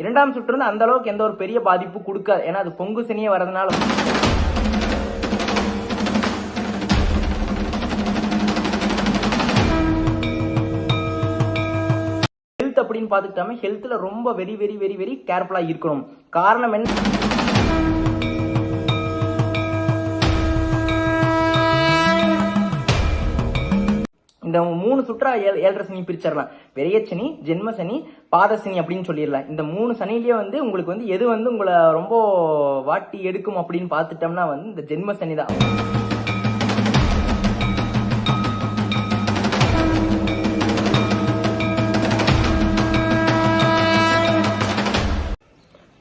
இரண்டாம் சுற்று வந்து அந்த அளவுக்கு எந்த ஒரு பெரிய பாதிப்பு கொடுக்காது. ஏன்னா அது பொங்கு சனியே வரதுனால ஹெல்த் அப்படின்னு பார்த்துக்கிட்டாம ஹெல்த்தில் ரொம்ப வெரி வெரி வெரி வெரி கேர்ஃபுல்லாக இருக்கணும். காரணம் என்ன? இந்த மூணு சுற்றா ஏழ் ஏழரை சனி பிரிச்சிடலாம் பெரிய சனி ஜென்ம சனி பாத சனி அப்படின்னு சொல்லிடலாம். இந்த மூணு சனிலேயே வந்து உங்களுக்கு வந்து எது வந்து உங்களை ரொம்ப வாட்டி எடுக்கும் அப்படின்னு பார்த்துட்டோம்னா வந்து இந்த ஜென்ம சனி தான்.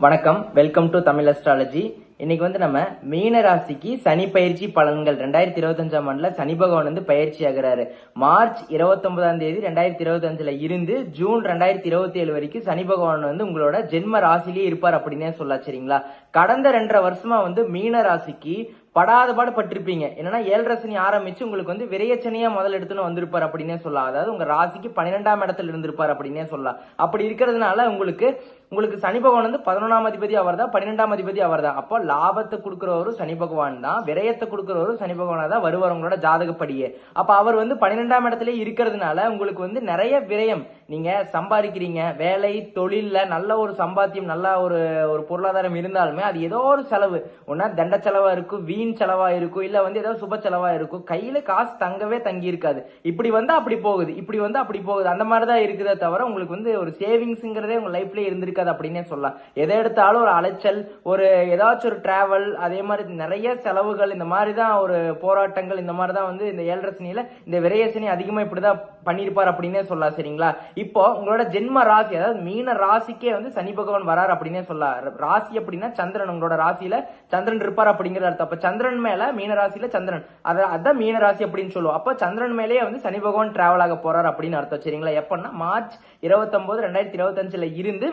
வணக்கம். வெல்கம் டு தமிழ் அஸ்ட்ராலஜி இன்னைக்கு வந்து நம்ம மீன ராசிக்கு சனி பயிற்சி பலன்கள். ரெண்டாயிரத்தி இருபத்தஞ்சாம் ஆண்டுல சனி பகவான் வந்து பயிற்சி ஆகுறாரு. மார்ச் இருபத்தொன்பதாம் தேதி ரெண்டாயிரத்தி இருபத்தஞ்சுல இருந்து ஜூன் ரெண்டாயிரத்தி இருபத்தி ஏழு வரைக்கும் சனி பகவான் வந்து உங்களோட ஜென்ம ராசிலேயே இருப்பார் அப்படின்னே சொல்லலாம் சரிங்களா? கடந்த ரெண்டரை வருஷமா வந்து மீன ராசிக்கு படாத பாடு பட்டிருப்பீங்க. என்னன்னா ஏழரை சனி ஆரம்பிச்சு உங்களுக்கு வந்து விரையச்சனியா முதல் எடுத்துன்னு வந்திருப்பார் அப்படின்னே சொல்லலாம். அதாவது உங்க ராசிக்கு பன்னிரெண்டாம் இடத்துல இருந்திருப்பார் அப்படின்னே சொல்லலாம். அப்படி இருக்கிறதுனால உங்களுக்கு உங்களுக்கு சனி பகவான் வந்து பதினொன்றாம் அதிபதி அவர் தான் பன்னிரெண்டாம் அதிபதி அவர் தான் அப்போ லாபத்தை கொடுக்குறவரும் சனி பகவான் தான். விரயத்தை கொடுக்குறவரும் சனி பகவானா தான் வருவார் உங்களோட ஜாதகப்படியே. அப்போ அவர் வந்து பன்னிரெண்டாம் இடத்துல இருக்கிறதுனால உங்களுக்கு வந்து நிறைய விரயம். நீங்க சம்பாதிக்கிறீங்க. வேலை தொழில்ல நல்ல ஒரு சம்பாத்தியம் நல்ல ஒரு ஒரு பொருளாதாரம் இருந்தாலுமே அது ஏதோ ஒரு செலவு. ஒன்னா தண்ட செலவா இருக்கும் வீண் செலவா இருக்கும் இல்ல வந்து ஏதாவது சுப செலவா இருக்கும் கையில காசு தங்கவே தங்கி இருக்காது இப்படி வந்தா அப்படி போகுது இப்படி வந்து அப்படி போகுது அந்த மாதிரி தான் இருக்குதே தவிர உங்களுக்கு வந்து ஒரு சேவிங்ஸ்ங்கிறதே உங்க லைஃப்ல இருந்திருக்காது அப்படின்னே சொல்லலாம். எதை எடுத்தாலும் ஒரு அலைச்சல் ஒரு ஏதாச்சும் ஒரு டிராவல் அதே மாதிரி நிறைய செலவுகள் இந்த மாதிரி தான் ஒரு போராட்டங்கள் இந்த மாதிரி தான் வந்து இந்த ஏழரசனியில இந்த விரையசனி அதிகமாக அதிகமா இப்படிதான் பண்ணியிருப்பார் அப்படின்னே சொல்லலாம் சரிங்களா? இப்போ உங்களோட ஜென்ம ராசி அதாவது மீன ராசிக்கே வந்து சனி பகவான் வரார் அப்படின்னே சொல்லலாம். ராசி அப்படின்னா சந்திரன் உங்களோட ராசியில சந்திரன் இருப்பார் அப்படிங்கிற அர்த்தம். அப்ப சந்திரன் மேல மீன ராசியில சந்திரன். அதை அதான் மீன ராசி அப்படின்னு சொல்லுவோம். அப்ப சந்திரன் மேலேயே வந்து சனி பகவான் டிராவல் ஆக போறார் அப்படின்னு அர்த்தம் சரிங்களா? எப்பன்னா மார்ச் இருபத்தொன்பது ரெண்டாயிரத்தி இருபத்தஞ்சுல இருந்து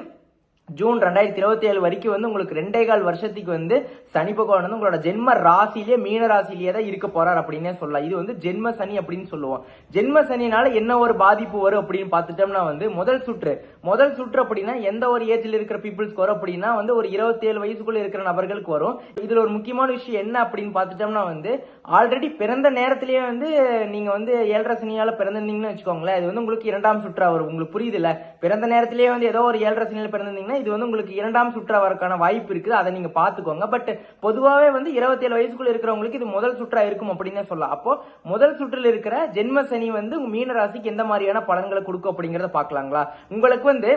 ஜூன் ரெண்டாயிரத்தி இருபத்தி ஏழு வரைக்கும் வந்து உங்களுக்கு ரெண்டே கால் வருஷத்துக்கு வந்து சனி பகவான் வந்து உங்களோட ஜென்ம ராசிலேயே மீன ராசிலேயே தான் இருக்க போறார் அப்படின்னே சொல்லலாம். இது வந்து ஜென்ம சனி அப்படின்னு சொல்லுவோம். ஜென்ம சனினால என்ன ஒரு பாதிப்பு வரும் அப்படின்னு பார்த்துட்டோம்னா வந்து முதல் சுற்று முதல் சுற்று அப்படின்னா எந்த ஒரு ஏஜ்ல இருக்கிற பீப்புள்ஸ்க்கு வரும் அப்படின்னா வந்து ஒரு இருபத்தி ஏழு வயசுக்குள்ள இருக்கிற நபர்களுக்கு வரும். இதுல ஒரு முக்கியமான விஷயம் என்ன அப்படின்னு பார்த்துட்டோம்னா வந்து ஆல்ரெடி பிறந்த நேரத்திலேயே வந்து நீங்க வந்து ஏழரை சனியால பிறந்திருந்தீங்கன்னு வச்சுக்கோங்களேன் இது வந்து உங்களுக்கு இரண்டாம் சுற்றா வரும். உங்களுக்கு புரியுது இல்ல பிறந்த நேரத்திலேயே வந்து ஏதோ ஒரு ஏழரை சனியில பிறந்திருந்தீங்கன்னா இது வந்து உங்களுக்கு இரண்டாம் சுற்றா வரக்கான வாய்ப்பு இருக்குது. அதை நீங்க பாத்துக்கோங்க பட் பொதுவாகவே வந்து இருபத்தி ஏழு வயசுக்குள்ள இருக்கிறவங்களுக்கு இது முதல் சுற்றா இருக்கும் அப்படின்னு சொல்லலாம். அப்போ முதல் சுற்றில் இருக்கிற ஜென்ம சனி வந்து உங்க மீன ராசிக்கு எந்த மாதிரியான பலன்களை கொடுக்கும் அப்படிங்கறத பாக்கலாங்களா உங்களுக்கு வந்து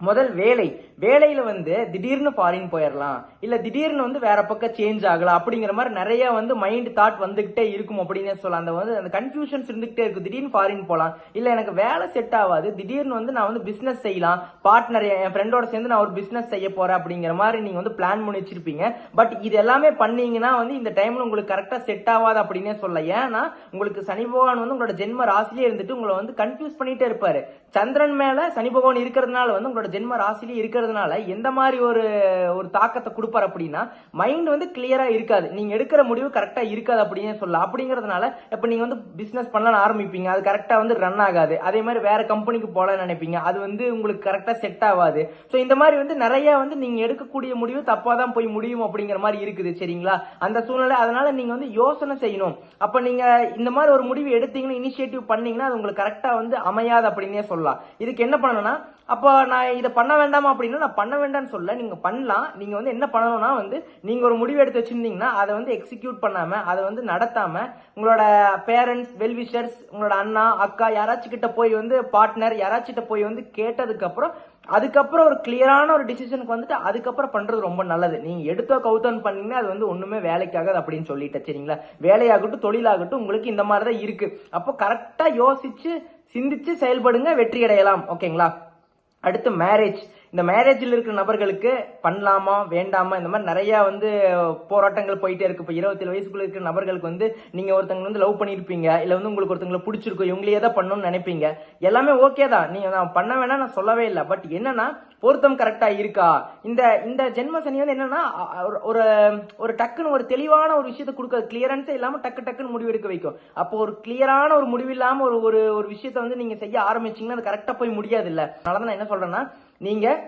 முதல் வேலை வேலையில வந்து திடீர்னு ஃபாரின் போயிடலாம் இல்ல திடீர்னு வந்து வேற பக்கம் சேஞ்ச் ஆகலாம் அப்படிங்கிற மாதிரி நிறைய வந்து மைண்ட் தாட் வந்துகிட்டே இருக்கும் அப்படின்னே சொல்லலாம். அந்த வந்து அந்த கன்ஃபியூஷன்ஸ் இருந்துகிட்டே இருக்கும். திடீர்னு ஃபாரின் போகலாம் இல்ல எனக்கு வேலை செட் ஆகாது. திடீர்னு வந்து நான் வந்து பிசினஸ் செய்யலாம். பார்ட்னர் என் ஃப்ரெண்டோட சேர்ந்து நான் ஒரு பிசினஸ் செய்ய போறேன் அப்படிங்கிற மாதிரி நீங்க வந்து பிளான் பண்ணி வச்சிருப்பீங்க பட் இது எல்லாமே பண்ணீங்கன்னா வந்து இந்த டைம்ல உங்களுக்கு கரெக்டா செட் ஆகாது அப்படின்னே சொல்லலாம் ஏன்னா உங்களுக்கு சனி பகவான் வந்து உங்களோட ஜென்ம ராசிலேயே இருந்துட்டு உங்களை வந்து கன்ஃபியூஸ் பண்ணிட்டே இருப்பாரு. சந்திரன் மேல சனி பகவான் இருக்கிறதுனால வந்து உங்களோட ஜென்ம ராசிலேயே இருக்கிறதுனால எந்த மாதிரி ஒரு ஒரு தாக்கத்தை கொடுப்பார் அப்படின்னா மைண்ட் வந்து கிளியரா இருக்காது. நீங்க எடுக்கிற முடிவு கரெக்டா இருக்காது அப்படின்னு சொல்லலாம். அப்படிங்கிறதுனால இப்ப நீங்க வந்து பிசினஸ் பண்ணலாம்னு ஆரம்பிப்பீங்க. அது கரெக்டா வந்து ரன் ஆகாது. அதே மாதிரி வேற கம்பெனிக்கு போகலாம்னு நினைப்பீங்க. அது வந்து உங்களுக்கு கரெக்டா செட் ஆகாது. ஸோ இந்த மாதிரி வந்து நிறைய வந்து நீங்க எடுக்கக்கூடிய முடிவு தப்பா தான் போய் முடியும் அப்படிங்கிற மாதிரி இருக்குது. சரிங்களா? அந்த சூழ்நிலை. அதனால நீங்க வந்து யோசனை செய்யணும். அப்ப நீங்க இந்த மாதிரி ஒரு முடிவு எடுத்தீங்கன்னா இனிஷியேட்டிவ் பண்ணீங்கன்னா அது உங்களுக்கு கரெக்டா வந்து அமையாது அப்படின்னே சொல்லலாம். இதுக்கு என்ன பண்ணணும்னா அப்போ நான் இதை பண்ண வேண்டாமா அப்படின்னா நான் பண்ண வேண்டாம்னு சொல்ல நீங்கள் பண்ணலாம். நீங்கள் வந்து என்ன பண்ணணும்னா வந்து நீங்கள் ஒரு முடிவு எடுத்து வச்சுருந்தீங்கன்னா அதை வந்து எக்ஸிக்யூட் பண்ணாமல் அதை வந்து நடத்தாமல் உங்களோட பேரண்ட்ஸ் வெல்விஷர்ஸ் உங்களோட அண்ணா அக்கா யாராச்சும் கிட்ட போய் வந்து பார்ட்னர் யாராச்சும் கிட்ட போய் வந்து கேட்டதுக்கப்புறம் அதுக்கப்புறம் ஒரு கிளியரான ஒரு டிசிஷனுக்கு வந்துட்டு அதுக்கப்புறம் பண்ணுறது ரொம்ப நல்லது. நீங்கள் எடுத்தோ கவுத்தோன்னு பண்ணீங்கன்னா அது வந்து ஒன்றுமே வேலைக்காகாது அப்படின்னு சொல்லிட்டேன் சரிங்களா? வேலையாகட்டும் தொழிலாகட்டும் உங்களுக்கு இந்த மாதிரி தான் இருக்குது அப்போ கரெக்டாக யோசிச்சு சிந்திச்சு செயல்படுங்க வெற்றி அடையலாம். ஓகேங்களா? அடுத்து மேரேஜ் இந்த மேரேஜில் இருக்கிற நபர்களுக்கு பண்ணலாமா வேண்டாமா இந்த மாதிரி நிறையா வந்து போராட்டங்கள் போயிட்டே இருக்கு. இப்போ இருபத்தேழு வயசுக்குள்ள இருக்கிற நபர்களுக்கு வந்து நீங்கள் ஒருத்தங்க வந்து லவ் பண்ணியிருப்பீங்க இல்லை வந்து உங்களுக்கு ஒருத்தங்களை பிடிச்சிருக்கும் இவங்களையே தான் பண்ணணும்னு நினைப்பீங்க. எல்லாமே ஓகே தான். நீங்கள் நான் பண்ண வேணாம் நான் சொல்லவே இல்லை. பட் என்னன்னா பொருத்தம் கரெக்டாக இருக்கா? இந்த இந்த ஜென்ம சனி வந்து என்னன்னா ஒரு- ஒரு ஒரு டக்குன்னு ஒரு தெளிவான ஒரு விஷயத்தை கொடுக்க கிளியரன்ஸே இல்லாமல் டக்கு டக்குன்னு முடிவு எடுக்க வைக்கும். அப்போ ஒரு கிளியரான ஒரு முடிவு இல்லாமல் ஒரு ஒரு ஒரு விஷயத்தை வந்து நீங்கள் செய்ய ஆரம்பிச்சிங்கன்னா அது கரெக்டாக போய் முடியாது இல்லை அதனால தான் நான் என்ன சொல்கிறேன்னா நீங்கள்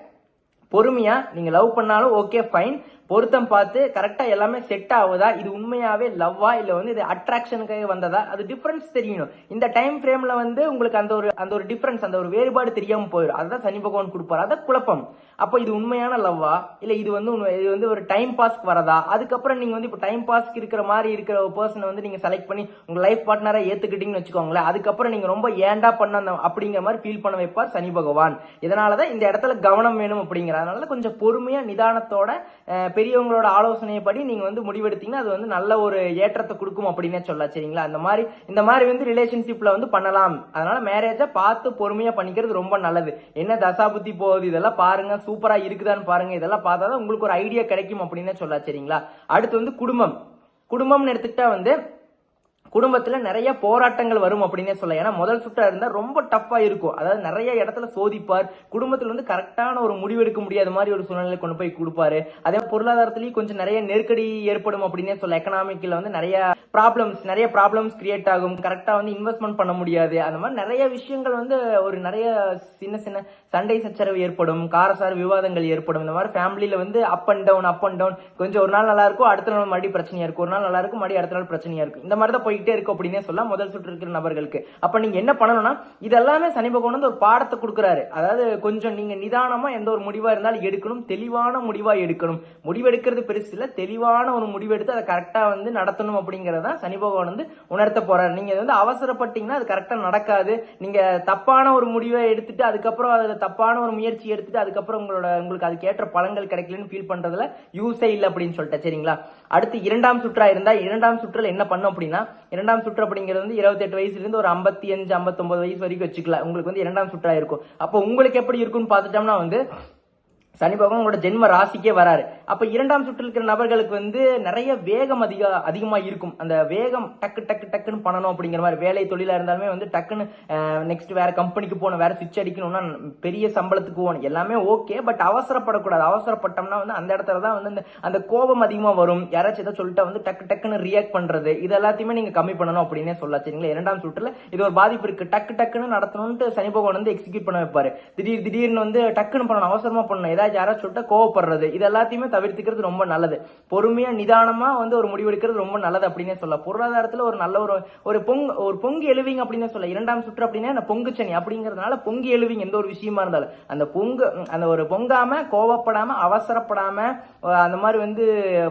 பொறுமையாக நீங்கள் லவ் பண்ணாலும் ஓகே ஃபைன் பொருத்தம் பார்த்து கரெக்டாக எல்லாமே செட் ஆகுதா? இது உண்மையாகவே லவ்வா இல்லை வந்து இது அட்ராக்ஷனுக்காக வந்ததா? அது டிஃப்ரென்ஸ் தெரியணும். இந்த டைம் ஃப்ரேமில் வந்து உங்களுக்கு அந்த ஒரு அந்த ஒரு டிஃப்ரென்ஸ் அந்த ஒரு வேறுபாடு தெரியாமல் போயிடும். அதுதான் சனி பகவான் கொடுப்பார். அதான் குழப்பம். அப்போ இது உண்மையான லவ்வா இல்லை இது வந்து உண்மை- இது வந்து ஒரு டைம் பாஸ்க்கு வரதா? அதுக்கப்புறம் நீங்கள் வந்து இப்போ டைம் பாஸ்க்கு இருக்கிற மாதிரி இருக்கிற ஒரு பர்சனை வந்து நீங்கள் செலக்ட் பண்ணி உங்கள் லைஃப் பார்ட்னரா ஏற்றுக்கிட்டீங்கன்னு வச்சுக்கோங்களேன். அதுக்கப்புறம் நீங்கள் ரொம்ப ஏண்டா பண்ண அப்படிங்கிற மாதிரி ஃபீல் பண்ண வைப்பார் சனி பகவான். இதனாலதான் இந்த இடத்துல கவனம் வேணும் அப்படிங்கிறதுனால கொஞ்சம் பொறுமையாக நிதானத்தோட பெரியவங்களோட பெரியவங்களோட ஆலோசனைப்படி நீங்கள் வந்து முடிவெடுத்தீங்கன்னா அது வந்து நல்ல ஒரு ஏற்றத்தை கொடுக்கும் அப்படின்னே சொல்லலாம். சரிங்களா? அந்த மாதிரி இந்த மாதிரி வந்து ரிலேஷன்ஷிப்பில் வந்து பண்ணலாம். அதனால மேரேஜை பார்த்து பொறுமையாக பண்ணிக்கிறது ரொம்ப நல்லது. என்ன தசாபுத்தி போகுது? இதெல்லாம் பாருங்க சூப்பரா இருக்குதான்னு பாருங்க. இதெல்லாம் பார்த்தா தான் உங்களுக்கு ஒரு ஐடியா கிடைக்கும் அப்படின்னே சொல்லலாம் சரிங்களா? அடுத்து வந்து குடும்பம். குடும்பம்னு எடுத்துக்கிட்டா வந்து குடும்பத்தில் நிறைய போராட்டங்கள் வரும் அப்படின்னே சொல்ல ஏன்னா முதல் சுற்றா இருந்தால் ரொம்ப டஃப்பாக இருக்கும். அதாவது நிறைய இடத்துல சோதிப்பார். குடும்பத்தில் வந்து கரெக்டான ஒரு முடிவு எடுக்க முடியாத மாதிரி ஒரு சூழ்நிலை கொண்டு போய் கொடுப்பாரு. அதே மாதிரி கொஞ்சம் நிறைய நெருக்கடி ஏற்படும் அப்படின்னே சொல்ல எக்கனாமிக்கில் வந்து நிறைய ப்ராப்ளம்ஸ் நிறைய ப்ராப்ளம்ஸ் கிரியேட் ஆகும். கரெக்டாக வந்து இன்வெஸ்ட்மெண்ட் பண்ண முடியாது. அந்த மாதிரி நிறைய விஷயங்கள் வந்து ஒரு நிறைய சின்ன சின்ன சண்டை சச்சரவு ஏற்படும். காரசார விவாதங்கள் ஏற்படும். இந்த மாதிரி ஃபேமிலியில் வந்து up and down up and down கொஞ்சம் ஒரு நாள் நல்லா இருக்கும் அடுத்த நாள் மறுபடியும் பிரச்சனையா இருக்கும். ஒரு நாள் நல்லா இருக்கும் மறுபடியும் அடுத்த நாள் பிரச்சனையா இருக்கும். இந்த மாதிரி தான் போய்கிட்டே இருக்கும் அப்படின்னே சொல்லலாம் முதல் சுற்று இருக்கிற நபர்களுக்கு. அப்ப நீங்க என்ன பண்ணணும்னா இதெல்லாமே சனி பகவான் வந்து ஒரு பாடத்தை கொடுக்குறாரு. அதாவது கொஞ்சம் நீங்க நிதானமா எந்த ஒரு முடிவா இருந்தாலும் எடுக்கணும். தெளிவான முடிவா எடுக்கணும். முடிவெடுக்கிறது பெருசு இல்ல. தெளிவான ஒரு முடிவெடுத்து அதை கரெக்டா வந்து நடத்தணும் அப்படிங்கறத சனி பகவான் வந்து உணர்த்த போறாரு. நீங்க வந்து அவசரப்பட்டீங்கன்னா அது கரெக்டா நடக்காது. நீங்க தப்பான ஒரு முடிவை எடுத்துட்டு அதுக்கப்புறம் அதுல தப்பான ஒரு முயற்சி எடுத்துட்டு அதுக்கப்புறம் உங்களோட உங்களுக்கு அதுக்கேற்ற பலன்கள் கிடைக்கலன்னு ஃபீல் பண்றதுல யூஸே இல்லை அப்படின்னு சொல்லிட்டேன். சரிங்களா? அடுத்து இரண்டாம் சுற்றா இருந்தா இரண்டாம் சுற்றுல என்ன பண்ணும் அப்படின்னா இரண்டாம் சுற்று அப்படிங்கிறது வந்து இருபத்தெட்டு வயசுலேருந்து ஒரு ஐம்பத்தி அஞ்சு ஐம்பத்தொம்பது வயசு வரைக்கும் வச்சுக்கலாம். உங்களுக்கு வந்து இரண்டாம் சுற்றாக இருக்கும். அப்போ உங்களுக்கு எப்படி இருக்கும்னு பார்த்துட்டோம்னா வந்து சனி பகவான் உங்களோட ஜென்ம ராசிக்கே வராரு. அப்ப இரண்டாம் சுற்றில் இருக்கிற நபர்களுக்கு வந்து நிறைய வேகம் அதிக அதிகமா இருக்கும். அந்த வேகம் டக்கு டக்கு டக்குன்னு பண்ணணும் அப்படிங்கிற மாதிரி வேலை தொழிலா இருந்தாலுமே வந்து டக்குன்னு நெக்ஸ்ட் வேற கம்பெனிக்கு போகணும் வேற சுவிட்ச் அடிக்கணும்னா பெரிய சம்பளத்துக்கு போகணும். எல்லாமே ஓகே பட் அவசரப்படக்கூடாது. அவசரப்பட்டோம்னா வந்து அந்த இடத்துல தான் வந்து அந்த அந்த கோபம் அதிகமா வரும். யாராச்சும் ஏதோ சொல்லிட்டா வந்து டக்கு டக்குன்னு ரியாக்ட் பண்றது. இது எல்லாத்தையுமே நீங்க கம்மி பண்ணணும் அப்படின்னே சொல்லலாம் சரிங்களா? இரண்டாம் சுற்றுல இது ஒரு பாதிப்பு இருக்கு. டக்கு டக்குன்னு நடத்தணும்னு சனி பகவான் வந்து எக்ஸிக்யூட் பண்ண வைப்பாரு. திடீர் திடீர்னு வந்து டக்குன்னு பண்ணணும் அவசரமா பண்ணணும். ஏதாவது ஏதாச்சும் யாராச்சும் சொல்லிட்டா கோவப்படுறது. இது எல்லாத்தையுமே தவிர்த்துக்கிறது ரொம்ப நல்லது. பொறுமையா நிதானமா வந்து ஒரு முடிவெடுக்கிறது ரொம்ப நல்லது அப்படின்னே சொல்ல பொருளாதாரத்துல ஒரு நல்ல ஒரு ஒரு பொங்கு ஒரு பொங்கு எழுவிங்க அப்படின்னே சொல்ல இரண்டாம் சுற்று அப்படின்னா அந்த பொங்கு சனி அப்படிங்கறதுனால பொங்கு எழுவிங்க எந்த ஒரு விஷயமா இருந்தாலும். அந்த பொங்கு அந்த ஒரு பொங்காம கோவப்படாம அவசரப்படாம அந்த மாதிரி வந்து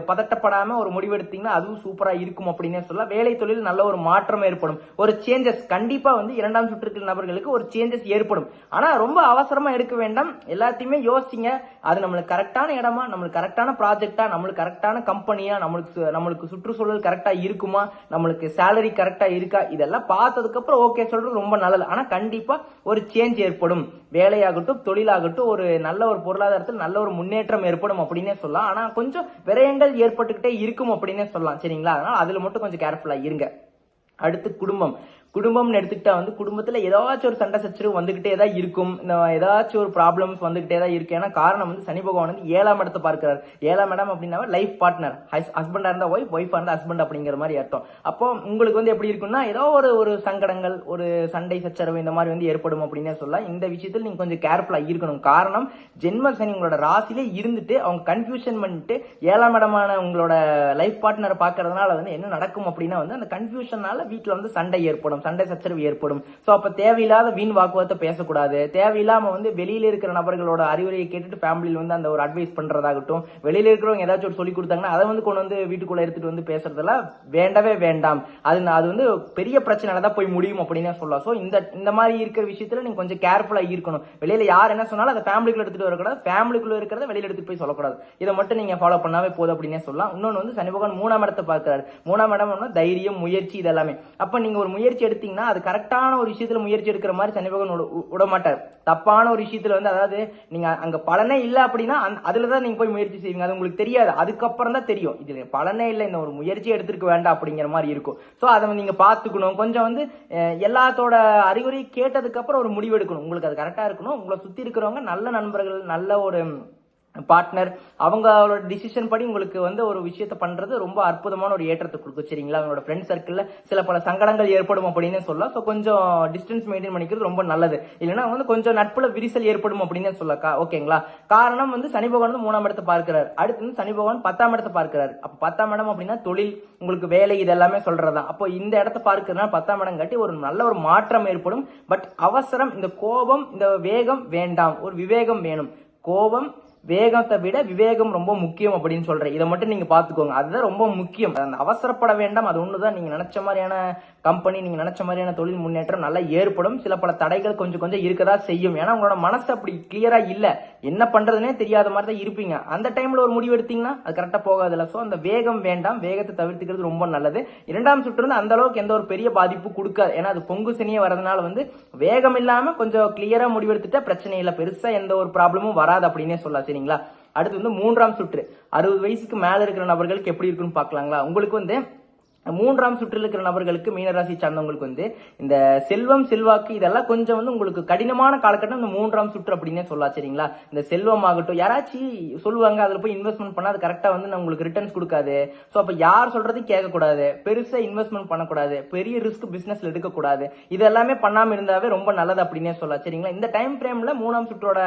பதட்டப்படாம ஒரு முடிவெடுத்தீங்கன்னா அதுவும் சூப்பரா இருக்கும் அப்படின்னே சொல்ல வேலை தொழில் நல்ல ஒரு மாற்றம் ஏற்படும். ஒரு சேஞ்சஸ் கண்டிப்பா வந்து இரண்டாம் சுற்று நபர்களுக்கு ஒரு சேஞ்சஸ் ஏற்படும். ஆனா ரொம்ப அவசரமா எடுக்க வேண்டாம். எல்லாத்தையுமே யோசிங்க. அது நம்மளுக்கு கரெக்டான இடமா நம்மளுக்கு கரெக்டான ப்ராஜெக்டா நம்மளுக்கு கரெக்டான கம்பெனியா நம்மளுக்கு சு- நம்மளுக்கு சுற்றுச்சூழல் கரெக்டா இருக்குமா நம்மளுக்கு சேலரி கரெக்டா இருக்கா இதெல்லாம் பார்த்ததுக்கு அப்புறம் ஓகே சொல்றது ரொம்ப நல்லது. ஆனா கண்டிப்பா ஒரு சேஞ்ச் ஏற்படும். வேலையாகட்டும் தொழிலாகட்டும் ஒரு நல்ல ஒரு பொருளாதாரத்தில் நல்ல ஒரு முன்னேற்றம் ஏற்படும் அப்படின்னே சொல்லலாம். ஆனா கொஞ்சம் விரயங்கள் ஏற்பட்டுக்கிட்டே இருக்கும் அப்படின்னே சொல்லலாம். சரிங்களா? அதனால அதுல மட்டும் கொஞ்சம் கேர்ஃபுல்லா இருங்க. அடுத்து குடும்பம். குடும்பம்னு எடுத்துக்கிட்டா வந்து குடும்பத்துல ஏதாச்சும் ஒரு சண்டை சச்சரவு வந்துகிட்டே தான் இருக்கும். ஏதாச்சும் ஒரு ப்ராப்ளம்ஸ் வந்துகிட்டே தான் இருக்கு. ஏன்னா காரணம் வந்து சனி பகவான் வந்து ஏழாம் இடத்தை பார்க்கிறார். ஏழாம் இடம் அப்படின்னா லைஃப் பார்ட்னர் ஹஸ்பண்டா இருந்தா ஒய்ஃப் ஒய்ஃபா இருந்தா ஹஸ்பண்ட் அப்படிங்கிற மாதிரி அர்த்தம். அப்போ உங்களுக்கு வந்து எப்படி இருக்கும்னா ஏதோ ஒரு ஒரு சங்கடங்கள் ஒரு சண்டை சச்சரவு இந்த மாதிரி வந்து ஏற்படும் அப்படின்னே சொல்லலாம். இந்த விஷயத்தில் நீங்க கொஞ்சம் கேர்ஃபுல்லா இருக்கணும். காரணம் ஜென்ம சனி உங்களோட ராசிலே இருந்துட்டு அவங்க கன்ஃபியூஷன் பண்ணிட்டு ஏழாம் இடமான உங்களோட லைஃப் பார்ட்னரை பார்க்கறதுனால வந்து என்ன நடக்கும் அப்படின்னா வந்து அந்த கன்ஃபியூஷனால வீட்டில் வந்து சண்டை ஏற்படும். சண்டை சச்சரவு ஏற்படும். ஸோ அப்போ தேவையில்லாத வீண் வாக்குவாதத்தை பேசக்கூடாது. தேவையில்லாம வந்து வெளியில இருக்கிற நபர்களோட அறிவுரையை கேட்டுட்டு ஃபேமிலியில் வந்து அந்த ஒரு அட்வைஸ் பண்றதாகட்டும் வெளியில இருக்கிறவங்க ஏதாச்சும் ஒரு சொல்லி கொடுத்தாங்கன்னா அதை வந்து கொண்டு வந்து வீட்டுக்குள்ள எடுத்துட்டு வந்து பேசுறதெல்லாம் வேண்டவே வேண்டாம். அது அது வந்து பெரிய பிரச்சனை தான் போய் முடியும் அப்படின்னு சொல்லலாம். ஸோ இந்த இந்த மாதிரி இருக்கிற விஷயத்துல நீங்க கொஞ்சம் கேர்ஃபுல்லா இருக்கணும். வெளியில யார் என்ன சொன்னாலும் அதை ஃபேமிலிக்குள்ள எடுத்துட்டு வரக்கூடாது. ஃபேமிலிக்குள்ள இருக்கிறத வெளியில எடுத்துட்டு போய் சொல்லக்கூடாது. இதை மட்டும் நீங்க ஃபாலோ பண்ணாவே போதும் அப்படின்னே சொல்லலாம். இன்னொன்று வந்து சனி பகவான் மூணாம் இடத்தை பார்க்கிறாரு. மூணாம் இடம் தைரியம் முயற்சி இது எல்லாமே அப்ப நீங்க ஒரு முயற்சி எடுத்தீங்கன்னா அது கரெக்டான ஒரு விஷயத்துல முயற்சி எடுக்கிற மாதிரி சனி பகவான் விட- மாட்டார் தப்பான ஒரு விஷயத்துல வந்து அதாவது நீங்க அங்க பலனே இல்லை அப்படின்னா அதுல தான் நீங்க போய் முயற்சி செய்வீங்க. அது உங்களுக்கு தெரியாது. அதுக்கப்புறம் தான் தெரியும். இதுல பலனே இல்லை. இந்த ஒரு முயற்சி எடுத்திருக்க வேண்டாம் அப்படிங்கிற மாதிரி இருக்கும். ஸோ அதை நீங்க பாத்துக்கணும் கொஞ்சம் வந்து எல்லாத்தோட அறிகுறி கேட்டதுக்கு அப்புறம் ஒரு முடிவு எடுக்கணும். உங்களுக்கு அது கரெக்டா இருக்கணும். உங்களை சுத்தி இருக்கிறவங்க நல்ல நண்பர்கள் நல்ல ஒரு பார்ட்னர் அவங்களோட டிசிஷன் படி உங்களுக்கு வந்து ஒரு விஷயத்த பண்றது ரொம்ப அற்புதமான ஒரு ஏற்றத்தை கொடுக்கும். சரிங்களா? அவங்களோட ஃப்ரெண்ட் சர்க்கிளில் சில பல சங்கடங்கள் ஏற்படும் அப்படின்னு சொல்லலாம். ஸோ கொஞ்சம் டிஸ்டன்ஸ் மெயின்டைன் பண்ணிக்கிறது ரொம்ப நல்லது. இல்லைன்னா வந்து கொஞ்சம் நட்புல விரிசல் ஏற்படும் அப்படின்னு சொல்லக்கா ஓகேங்களா? காரணம் வந்து சனி பகவான் வந்து மூணாம் இடத்தை பார்க்கிறார். அடுத்து வந்து சனி பகவான் பத்தாம் இடத்தை பார்க்கிறார். அப்போ பத்தாம் இடம் அப்படின்னா தொழில் உங்களுக்கு வேலை இது எல்லாமே அப்போ இந்த இடத்த பார்க்கறதுனால பத்தாம் இடம் காட்டி ஒரு நல்ல ஒரு மாற்றம் ஏற்படும். பட் அவசரம் இந்த கோபம் இந்த வேகம் வேண்டாம். ஒரு விவேகம் வேணும். கோபம் வேகத்தை விட விவேகம் ரொம்ப முக்கியம் அப்படின்னு சொல்றேன். இதை மட்டும் நீங்க பாத்துக்கோங்க அதுதான் ரொம்ப முக்கியம். அந்த அவசரப்பட வேண்டாம். அது ஒண்ணுதான். நீங்க நினைச்ச மாதிரியான கம்பெனி நீங்க நினைச்ச மாதிரியான தொழில் முன்னேற்றம் நல்லா ஏற்படும். சில பல தடைகள் கொஞ்சம் கொஞ்சம் இருக்கதா செய்யும். ஏன்னா உங்களோட மனசு அப்படி கிளியரா இல்ல. என்ன பண்றதுனே தெரியாத மாதிரி தான் இருப்பீங்க. அந்த டைம்ல ஒரு முடிவு எடுத்தீங்கன்னா அது கரெக்டா போகாதில்ல. சோ அந்த வேகம் வேண்டாம். வேகத்தை தவிர்த்துக்கிறது ரொம்ப நல்லது. இரண்டாம் சுற்று வந்து அந்த அளவுக்கு எந்த ஒரு பெரிய பாதிப்பு கொடுக்காது. ஏன்னா அது பொங்கு சனியே வரதுனால வந்து வேகம் இல்லாம கொஞ்சம் கிளியரா முடிவெடுத்துட்டா பிரச்சனை இல்லை. பெருசா எந்த ஒரு ப்ராப்ளமும் வராது அப்படின்னே சொல்லலாம். சரிங்களா அடுத்து வந்து மூன்றாம் சுற்று. அறுபது வயசுக்கு மேல இருக்கிற நபர்களுக்கு எப்படி இருக்குன்னு பார்க்கலாங்களா? உங்களுக்கு வந்து மூன்றாம் சுற்றில் இருக்கிற நபர்களுக்கு மீனராசி சார்ந்தவங்களுக்கு வந்து இந்த செல்வம் செல்வாக்கு இதெல்லாம் கொஞ்சம் வந்து உங்களுக்கு கடினமான காலகட்டம் இந்த மூன்றாம் சுற்று அப்படின்னே சொல்லலாம் சரிங்களா? இந்த செல்வம் ஆகட்டும் யாராச்சும் சொல்லுவாங்க அதுல போய் இன்வெஸ்ட்மெண்ட் பண்ணா அது கரெக்டா வந்து நான் உங்களுக்கு ரிட்டர்ன்ஸ் கொடுக்காது. ஸோ அப்ப யார் சொல்றதையும் கேட்கக்கூடாது. பெருசா இன்வெஸ்ட்மெண்ட் பண்ணக்கூடாது. பெரிய ரிஸ்க் பிசினஸ்ல எடுக்கக்கூடாது. இது எல்லாமே பண்ணாம இருந்தாவே ரொம்ப நல்லது அப்படின்னே சொல்லலாம் சரிங்களா? இந்த டைம் ஃப்ரேம்ல மூணாம் சுற்றோட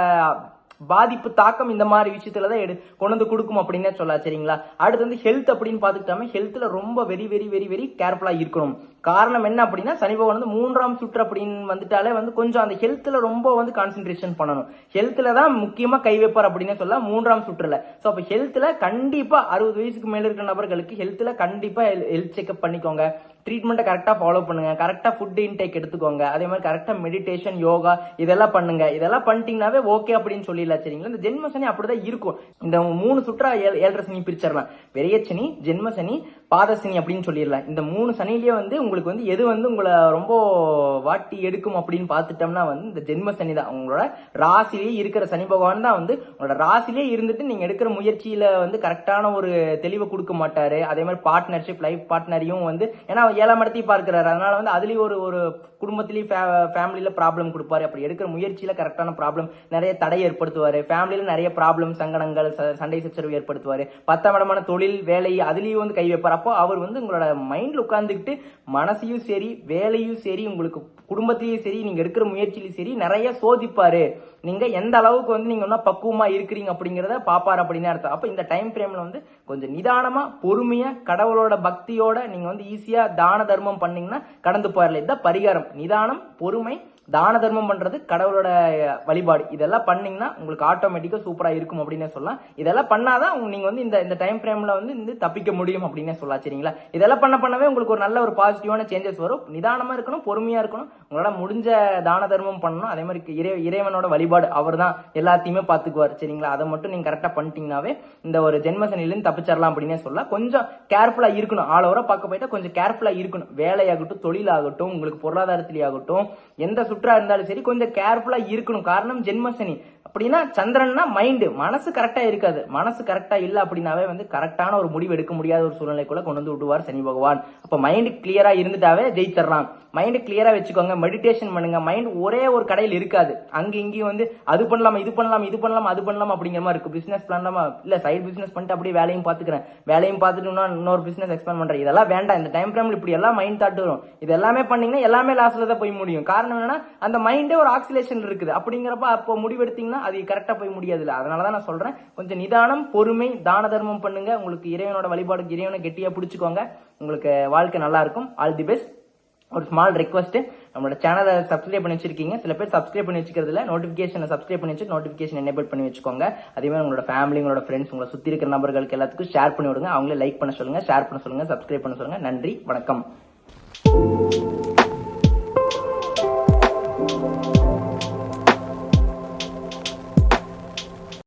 பாதிப்பு தாக்கம் இந்த மாதிரி விஷயத்துல தான் எடு கொண்டு வந்து கொடுக்கும் அப்படின்னே சொல்லலாம் சரிங்களா? அடுத்து வந்து ஹெல்த் அப்படின்னு பார்த்துக்கிட்டாம ஹெல்த்ல ரொம்ப வெரி வெரி வெரி வெரி கேர்ஃபுல்லா இருக்கணும். காரணம் என்ன அப்படின்னா சனி பகவான் வந்து மூன்றாம் சுற்று அப்படின்னு வந்துட்டாலே வந்து கொஞ்சம் அந்த ஹெல்த்ல ரொம்ப வந்து கான்சென்ட்ரேஷன் பண்ணணும். ஹெல்த்ல தான் முக்கியமா கை வைப்பார் அப்படின்னே சொல்லலாம் மூன்றாம் சுற்றுல. ஸோ அப்போ ஹெல்த்ல கண்டிப்பா அறுபது வயசுக்கு மேல இருக்கிற நபர்களுக்கு ஹெல்த்ல கண்டிப்பா ஹெல்த் செக்அப் பண்ணிக்கோங்க. ட்ரீட்மெண்ட்டை கரெக்டாக ஃபாலோ பண்ணுங்க. கரெக்டாக ஃபுட் இன்டேக் எடுத்துக்கோங்க. அதே மாதிரி கரெக்டாக மெடிடேஷன் யோகா இதெல்லாம் பண்ணுங்க. இதெல்லாம் பண்ணிட்டீங்கன்னாவே ஓகே அப்படின்னு சொல்லிடலாம் சரிங்களா? இந்த ஜென்மசனி அப்படிதான் இருக்கும். இந்த மூணு சுற்றா ஏழ் ஏழரை சனி பிரிச்சிடலாம். பெரிய சனி ஜென்மசனி பாதசனி அப்படின்னு சொல்லிடலாம். இந்த மூணு சனிலேயே வந்து உங்களுக்கு வந்து எது வந்து உங்களை ரொம்ப வாட்டி எடுக்கும் அப்படின்னு பார்த்துட்டோம்னா வந்து இந்த ஜென்ம சனி தான். உங்களோட ராசிலேயே இருக்கிற சனி பகவான் தான் வந்து உங்களோட ராசிலேயே இருந்துட்டு நீங்கள் எடுக்கிற முயற்சியில் வந்து கரெக்டான ஒரு தெளிவை கொடுக்க மாட்டாரு. அதே மாதிரி பார்ட்னர்ஷிப் லைஃப் பார்ட்னரையும் வந்து ஏன்னா ஏழாம் இடத்தையும் பார்க்கிறாரு. அதனால வந்து அதுலயும் ஒரு ஒரு குடும்பத்திலேயே ஃபே ஃபேமிலியில் ப்ராப்ளம் கொடுப்பாரு. அப்படி எடுக்கிற முயற்சியில் கரெக்டான ப்ராப்ளம் நிறைய தடை ஏற்படுத்துவாரு. ஃபேமிலியில நிறைய ப்ராப்ளம் சங்கடங்கள் ச- சண்டை சச்சரவு ஏற்படுத்துவார். பத்தாம் இடமான தொழில் வேலை அதுலேயும் வந்து கை வைப்பார். அப்போ அவர் வந்து உங்களோட மைண்டில் உட்காந்துக்கிட்டு மனசையும் சரி வேலையும் சரி உங்களுக்கு குடும்பத்திலையும் சரி நீங்கள் எடுக்கிற முயற்சியிலையும் சரி நிறைய சோதிப்பார். நீங்கள் எந்த அளவுக்கு வந்து நீங்கள் இன்னும் பக்குவமாக இருக்கிறீங்க அப்படிங்கிறத பார்ப்பார் அப்படின்னு அர்த்தம். அப்போ இந்த டைம் ஃப்ரேமில் வந்து கொஞ்சம் நிதானமாக பொறுமையாக கடவுளோட பக்தியோட நீங்கள் வந்து ஈஸியாக தான தர்மம் பண்ணிங்கன்னா கடந்து போயிடல இதுதான் பரிகாரம். நிதானம் பொறுமை தான தர்மம் பண்றது கடவுளோட வழிபாடு. இதெல்லாம் பண்ணீங்கன்னா உங்களுக்கு ஆட்டோமேட்டிக்கா சூப்பரா இருக்கும் அப்படின்னே சொல்லலாம். இதெல்லாம் பண்ணாதான் உங்க- நீங்க வந்து இந்த இந்த டைம் ஃப்ரேம்ல வந்து இந்த தப்பிக்க முடியும் அப்படின்னே சொல்லலாம் சரிங்களா? இதெல்லாம் பண்ண பண்ணவே உங்களுக்கு ஒரு நல்ல ஒரு பாசிட்டிவான சேஞ்சஸ் வரும். நிதானமா இருக்கணும் பொறுமையா இருக்கணும். உங்களால முடிஞ்ச தான தர்மம் பண்ணணும். அதே மாதிரி இறை இறைவனோட வழிபாடு அவர் தான் எல்லாத்தையுமே பாத்துக்குவார் சரிங்களா? அதை மட்டும் நீங்க கரெக்டா பண்ணிட்டீங்கன்னாவே இந்த ஒரு ஜென்மசனிலிருந்து தப்பிச்சிடலாம் அப்படின்னே சொல்லலாம். கொஞ்சம் கேர்ஃபுல்லா இருக்கணும். ஆல் ஓவராக பார்க்க போயிட்டா கொஞ்சம் கேர்ஃபுல்லா இருக்கணும். வேலையாகட்டும் தொழிலாகட்டும் உங்களுக்கு பொருளாதாரத்திலேயாகட்டும் எந்த சுற்றா இருந்தாலும் சரி கொஞ்சம் கேர்ஃபுல்லா இருக்கணும். காரணம் ஜென்மசனி அப்படின்னா சந்திரன்னா மைண்டு மனசு கரெக்டா இருக்காது. மனசு கரெக்டா இல்ல அப்படின்னாவே வந்து கரெக்டான ஒரு முடிவு எடுக்க முடியாத ஒரு சூழ்நிலைக்குள்ள கொண்டு வந்து விடுவார் சனி பகவான். அப்ப மைண்டு கிளியரா இருந்துட்டாவே ஜெயிச்சிடலாம். மைண்டு கிளியரா வச்சுக்கோங்க மெடிடேஷன் பண்ணுங்க. மைண்ட் ஒரே ஒரு கடையில் இருக்காது. அங்க இங்கேயும் வந்து அது பண்ணலாம் இது பண்ணலாம் இது பண்ணலாம் அது பண்ணலாம் அப்படிங்கிற மாதிரி இருக்கு. பிசினஸ் பண்ணலாமா இல்ல சைடு பிசினஸ் பண்ணிட்டு அப்படியே வேலையும் பாத்துக்கிறேன். வேலையும் பார்த்துட்டு இன்னொரு பிசினஸ் எக்ஸ்பேண்ட் பண்றேன். இதெல்லாம் வேண்டாம். இந்த டைம் ஃப்ரேம்ல இப்படி எல்லாம் மைண்ட் தாட் வரும். இது எல்லாமே பண்ணீங்கன்னா எல்லாமே லாஸ்ட்ல தான் போய் முடியும். காரணம் என்னன்னா அந்த மைண்டே ஒரு ஆக்சிலேஷன் இருக்குது. அப்படிங்கிறப்ப அப்போ முடிவெடுத்தீங்கன்னா அது கரெக்டாக போய் முடியாதுல்ல. அதனாலதான் நான் சொல்கிறேன் கொஞ்சம் நிதானம் பொறுமை தான தர்மம் பண்ணுங்க. உங்களுக்கு இறைவனோட வழிபாடு இறைவனை கெட்டியாக பிடிச்சிக்கோங்க. உங்களுக்கு வாழ்க்கை நல்லா இருக்கும். ஆல் தி பெஸ்ட் ஒரு ஸ்மால் ரெக்வஸ்ட் நம்மளோட சேனலை சப்ஸ்கிரைப் பண்ணி வச்சிருக்கீங்க. சில பேர் சப்ஸ்கிரைப் பண்ணி வச்சுக்கிறதுல நோட்டிஃபிகேஷனை சப்ஸ்கிரைப் பண்ணி வச்சு நோட்டிஃபிகேஷன் எனேபிள் பண்ணி வச்சுக்கோங்க. அதே மாதிரி உங்களோட ஃபேமிலி உங்களோட ஃப்ரெண்ட்ஸ் உங்களை சுற்றி இருக்கிற நபர்களுக்கு எல்லாத்துக்கும் ஷேர் பண்ணி விடுங்க. அவங்களே லைக் பண்ண சொல்லுங்க ஷேர் பண்ண சொல்லுங்க சப்ஸ்கிரைப் பண்ண சொல்லுங்க. நன்றி வணக்கம்.